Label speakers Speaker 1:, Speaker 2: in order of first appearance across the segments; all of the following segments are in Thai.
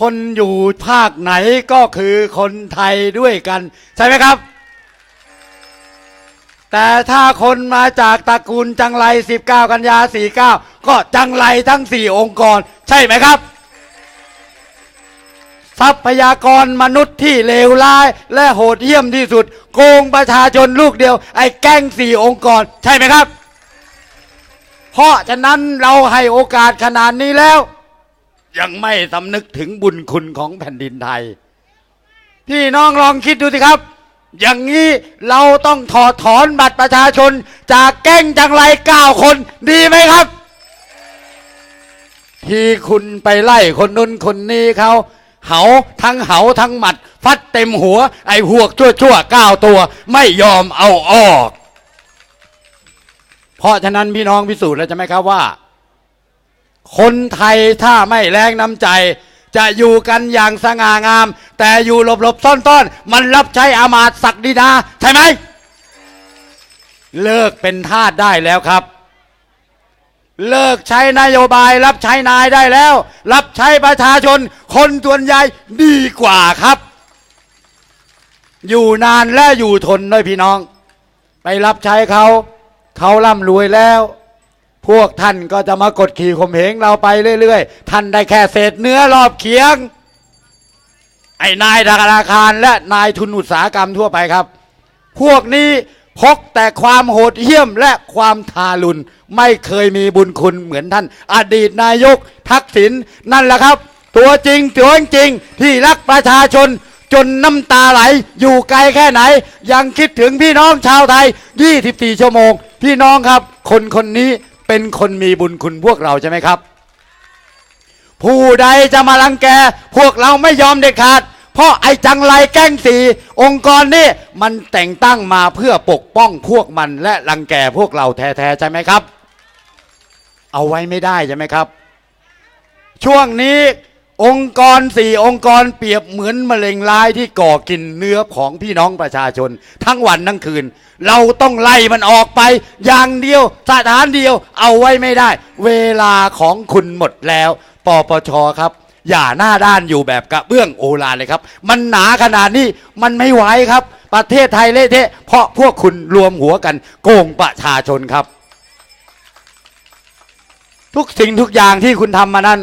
Speaker 1: คนอยู่ภาคไหนก็คือคนไทยด้วยกัน ใช่ไหมครับ แต่ถ้าคนมาจากตระกูลจังไร 19 กันยา 49 ก็จังไรทั้ง 4 องค์กร ใช่ไหมครับ ทรัพยากรมนุษย์ที่เลวร้าย และโหดเหี้ยมที่สุด โกงประชาชนลูกเดียว ไอ้แก๊งสี่องค์กร ใช่ไหมครับ เพราะฉะนั้นเราให้โอกาสขนาดนี้แล้ว ยังไม่สำนึกถึงบุญคุณของแผ่นดินไทย พี่น้องลองคิดดูสิครับ อย่างนี้เราต้องถอดถอนบัตรประชาชน จากแก๊งจังไรเก้าคนดีไหมครับ ที่คุณไปไล่คนนู้นคนนี้เขาเหาทั้งเหาทั้งหมัด ฟัดเต็มหัว ไอ้หวกชั่วชั่วๆเก้าตัว ไม่ยอมเอาออก เพราะฉะนั้นพี่น้องพิสูจน์แล้วใช่ไหมครับว่า คนไทยถ้าไม่แรงน้ำใจ จะอยู่กันอย่างสง่างาม แต่อยู่หลบๆซ่อนๆ มันรับใช้อามาตศักดินาใช่ไหม เลิกเป็นทาสได้แล้วครับ เลิกใช้นโยบาย รับใช้นายได้แล้ว รับใช้ประชาชน คนส่วนใหญ่ดีกว่าครับ อยู่นานและอยู่ทนด้วยพี่น้อง ไปรับใช้เขา เขาร่ำรวยแล้ว พวกท่านก็จะมากดขี่ข่มเหงเราไปเรื่อยๆ ท่านได้แค่เศษเนื้อรอบเคียง ไอ้นายธนาคารและนายทุนอุตสาหกรรมทั่วไปครับ พวกนี้พกแต่ความโหดเหี้ยมและความทารุณไม่เคยมีบุญคุณเหมือนท่าน อดีตนายกทักษิณนั่นแหละครับ ตัวจริงตัวจริงที่รักประชาชนจนน้ำตาไหลอยู่ไกลแค่ไหน ยังคิดถึงพี่น้องชาวไทย 24 ชั่วโมง พี่น้องครับ คนคนนี้ เป็นคนมีบุญคุณพวกเราใช่ไหมครับ ผู้ใดจะมาลังแก พวกเราไม่ยอมเด็ดขาด เพราะไอ้จังไรแก้งสี องค์กรนี่มันแต่งตั้งมาเพื่อปกป้องพวกมันและลังแกพวกเราแท้ๆใช่ไหมครับ เอาไว้ไม่ได้ใช่ไหมครับ ช่วงนี้ องค์กรสี่องค์กรเปรียบเหมือนมะเร็งร้ายที่ก่อกินเนื้อของพี่น้องประชาชน ทั้งวันทั้งคืน เราต้องไล่มันออกไป อย่างเดียวสถานเดียวเอาไว้ไม่ได้ เวลาของคุณหมดแล้วปปชครับ อย่าหน้าด้านอยู่แบบกระเบื้องโอฬาเลยครับ มันหนาขนาดนี้มันไม่ไหวครับ ประเทศไทยเละเทะเพราะพวกคุณรวมหัวกัน โกงประชาชนครับ ทุกสิ่งทุกอย่างที่คุณทำมานั้น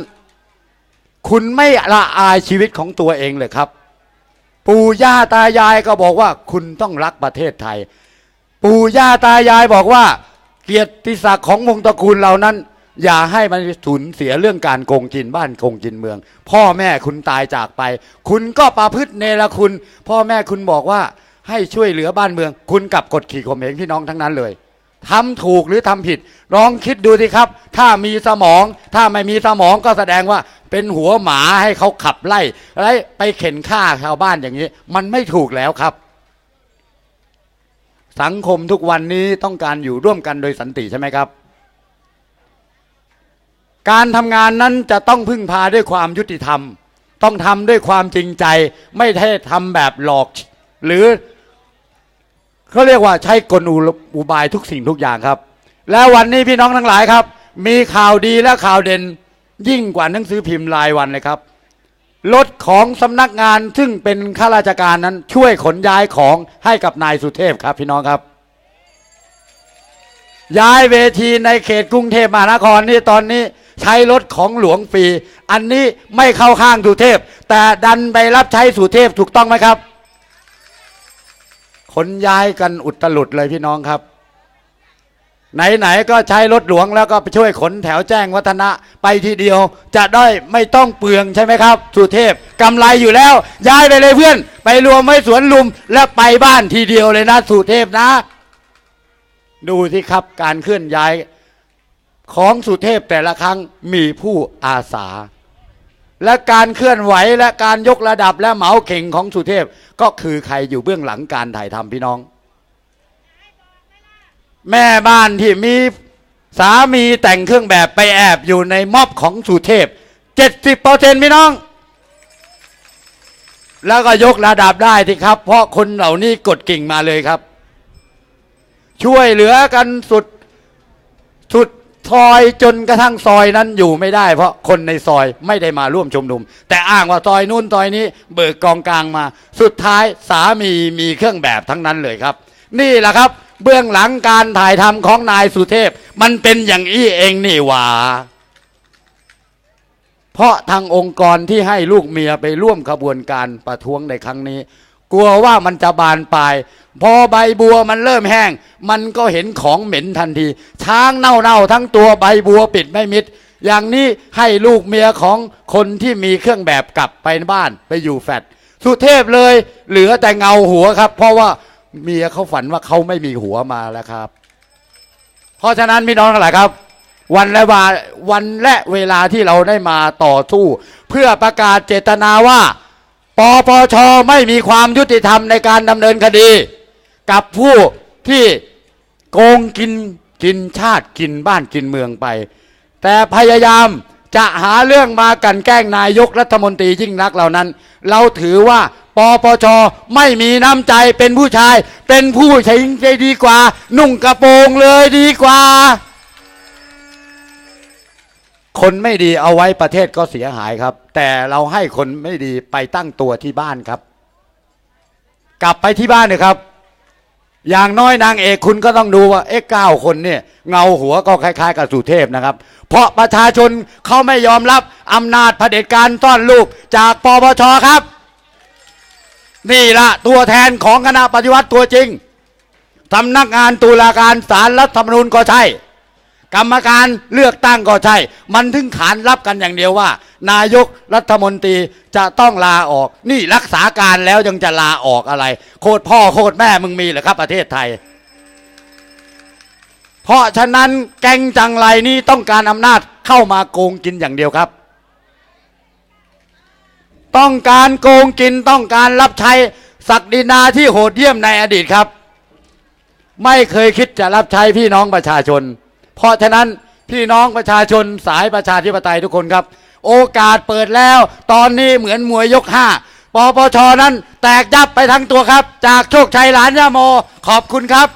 Speaker 1: คุณไม่ละอายชีวิตของตัวเองเลยครับ ปู่ย่าตายายก็บอกว่า คุณต้องรักประเทศไทย ปู่ย่าตายายบอกว่า เกียรติศักดิ์ของวงศ์ตระกูลเรานั้น อย่าให้มันสูญเสียเรื่องการโกงกินบ้านโกงกินเมือง พ่อแม่คุณตายจากไป คุณก็ประพฤติเนรคุณ พ่อแม่คุณบอกว่าให้ช่วยเหลือบ้านเมือง คุณกลับกดขี่ข่มเหงพี่น้องทั้งนั้นเลย ทำถูกหรือทำผิด ลองคิดดูสิครับ ถ้ามีสมอง ถ้าไม่มีสมองก็แสดงว่าเป็นหัวหมาให้เขาขับไล่ไล่ไปเข็นฆ่าชาวบ้านอย่างนี้ มันไม่ถูกแล้วครับ สังคมทุกวันนี้ต้องการอยู่ร่วมกันโดยสันติใช่ไหมครับ การทำงานนั้นจะต้องพึ่งพาด้วยความยุติธรรม ต้องทำด้วยความจริงใจ ไม่ใช่ทำแบบหลอก หรือ เขาเรียกว่าใช้กลอุบายทุกสิ่งทุกอย่างครับ แล้ววันนี้พี่น้องทั้งหลายครับ มีข่าวดีและข่าวเด่นยิ่งกว่าหนังสือพิมพ์รายวันเลยครับรถของสำนักงานซึ่งเป็นข้าราชการนั้นช่วยขนย้ายของให้กับนายสุเทพครับ พี่น้องครับ ย้ายเวทีในเขตกรุงเทพมหานครนี่ตอนนี้ใช้รถของหลวงฟรีอันนี้ไม่เข้าข้างสุเทพ แต่ดันไปรับใช้สุเทพถูกต้องไหมครับ ขนย้ายกันอุตลุดเลยพี่น้องครับ ไหนๆก็ใช้รถหลวงแล้วก็ไปช่วยขนแถวแจ้งวัฒนะไปทีเดียว จะได้ไม่ต้องเปลืองใช่ไหมครับ สุเทพกำไรอยู่แล้ว ย้ายไปเลยเพื่อน ไปรวมไว้สวนลุมแล้วไปบ้านทีเดียวเลยนะ สุเทพนะ ดูสิครับการเคลื่อนย้ายของสุเทพแต่ละครั้งมีผู้อาสา และการเคลื่อนไหวและการยกระดับและเหมาเข่งของสุเทพ ก็คือใครอยู่เบื้องหลังการถ่ายทำพี่น้อง แม่บ้านที่มีสามีแต่งเครื่องแบบไปแอบอยู่ในม็อบของสุเทพเจ็ดสิบเปอร์เซ็นพี่น้อง แล้วก็ยกระดับได้ที่ครับ เพราะคนเหล่านี้กดกิ่งมาเลยครับ ช่วยเหลือกันสุดสุด ซอยจนกระทั่งซอยนั้นอยู่ไม่ได้ เพราะคนในซอยไม่ได้มาร่วมชุมนุม แต่อ้างว่าซอยนู้นซอยนี้ เบิกกองกลางมา สุดท้ายสามีมีเครื่องแบบทั้งนั้นเลยครับ นี่แหละครับ เบื้องหลังการถ่ายทำของนายสุเทพ มันเป็นอย่างนี้เองนี่หว่าเพราะทางองค์กรที่ให้ลูกเมียไปร่วมขบวนการประท้วงในครั้งนี้ กลัวว่ามันจะบานปลาย พอใบบัวมันเริ่มแห้ง มันก็เห็นของเหม็นทันทีช้างเน่าๆทั้งตัวใบบัวปิดไม่มิด อย่างนี้ให้ลูกเมียของคนที่มีเครื่องแบบกลับไปบ้านไปอยู่แฟดสุเทพเลย เหลือแต่เงาหัวครับ เพราะว่าเมียเขาฝันว่าเขาไม่มีหัวมาแล้วครับ เพราะฉะนั้นพี่น้องทั้งหลายครับ วันและวาวันและเวลาที่เราได้มาต่อสู้ เพื่อประกาศเจตนาว่า ปปชไม่มีความยุติธรรมในการดำเนินคดี กับผู้ที่โกงกินกินชาติกินบ้านกินเมืองไป แต่พยายามจะหาเรื่องมากันแกล้งนายกรัฐมนตรียิ่งนักเหล่านั้น เราถือว่าปปชไม่มีน้ำใจเป็นผู้ชาย เป็นผู้ชายใจดีกว่า นุ่งกระโปรงเลยดีกว่า คนไม่ดีเอาไว้ประเทศก็เสียหายครับ แต่เราให้คนไม่ดีไปตั้งตัวที่บ้านครับ กลับไปที่บ้านเลยครับ อย่างน้อยนางเอกคุณก็ต้องดูว่าเอ๊ะเก้าคนเนี่ย เงาหัวก็คล้าย ๆ กับสุเทพนะครับ เพราะประชาชนเขาไม่ยอมรับอำนาจเผด็จการต้อนลูกจากปปชครับ นี่ละตัวแทนของคณะปฏิวัติตัวจริงสำนักงานตุลาการศาลรัฐธรรมนูญก็ใช่ กรรมการเลือกตั้งก็ใช่ มันถึงขานรับกันอย่างเดียวว่า นายกรัฐมนตรีจะต้องลาออก นี่รักษาการแล้วยังจะลาออกอะไร โคตรพ่อโคตรแม่มึงมีเหรอครับ ประเทศไทย เพราะฉะนั้นแกงจังไรนี้ต้องการอำนาจเข้ามาโกงกินอย่างเดียวครับ ต้องการโกงกินต้องการรับใช้ศักดินาที่โหดเยี่ยมในอดีตครับ ไม่เคยคิดจะรับใช้พี่น้องประชาชน เพราะฉะนั้นพี่น้องประชาชนสายประชาธิปไตยทุกคนครับ โอกาสเปิดแล้ว ตอนนี้เหมือนมวยยกห้าปปชนั้นแตกยับไปทั้งตัวครับ จากโชคชัยหลานยาโมขอบคุณครับ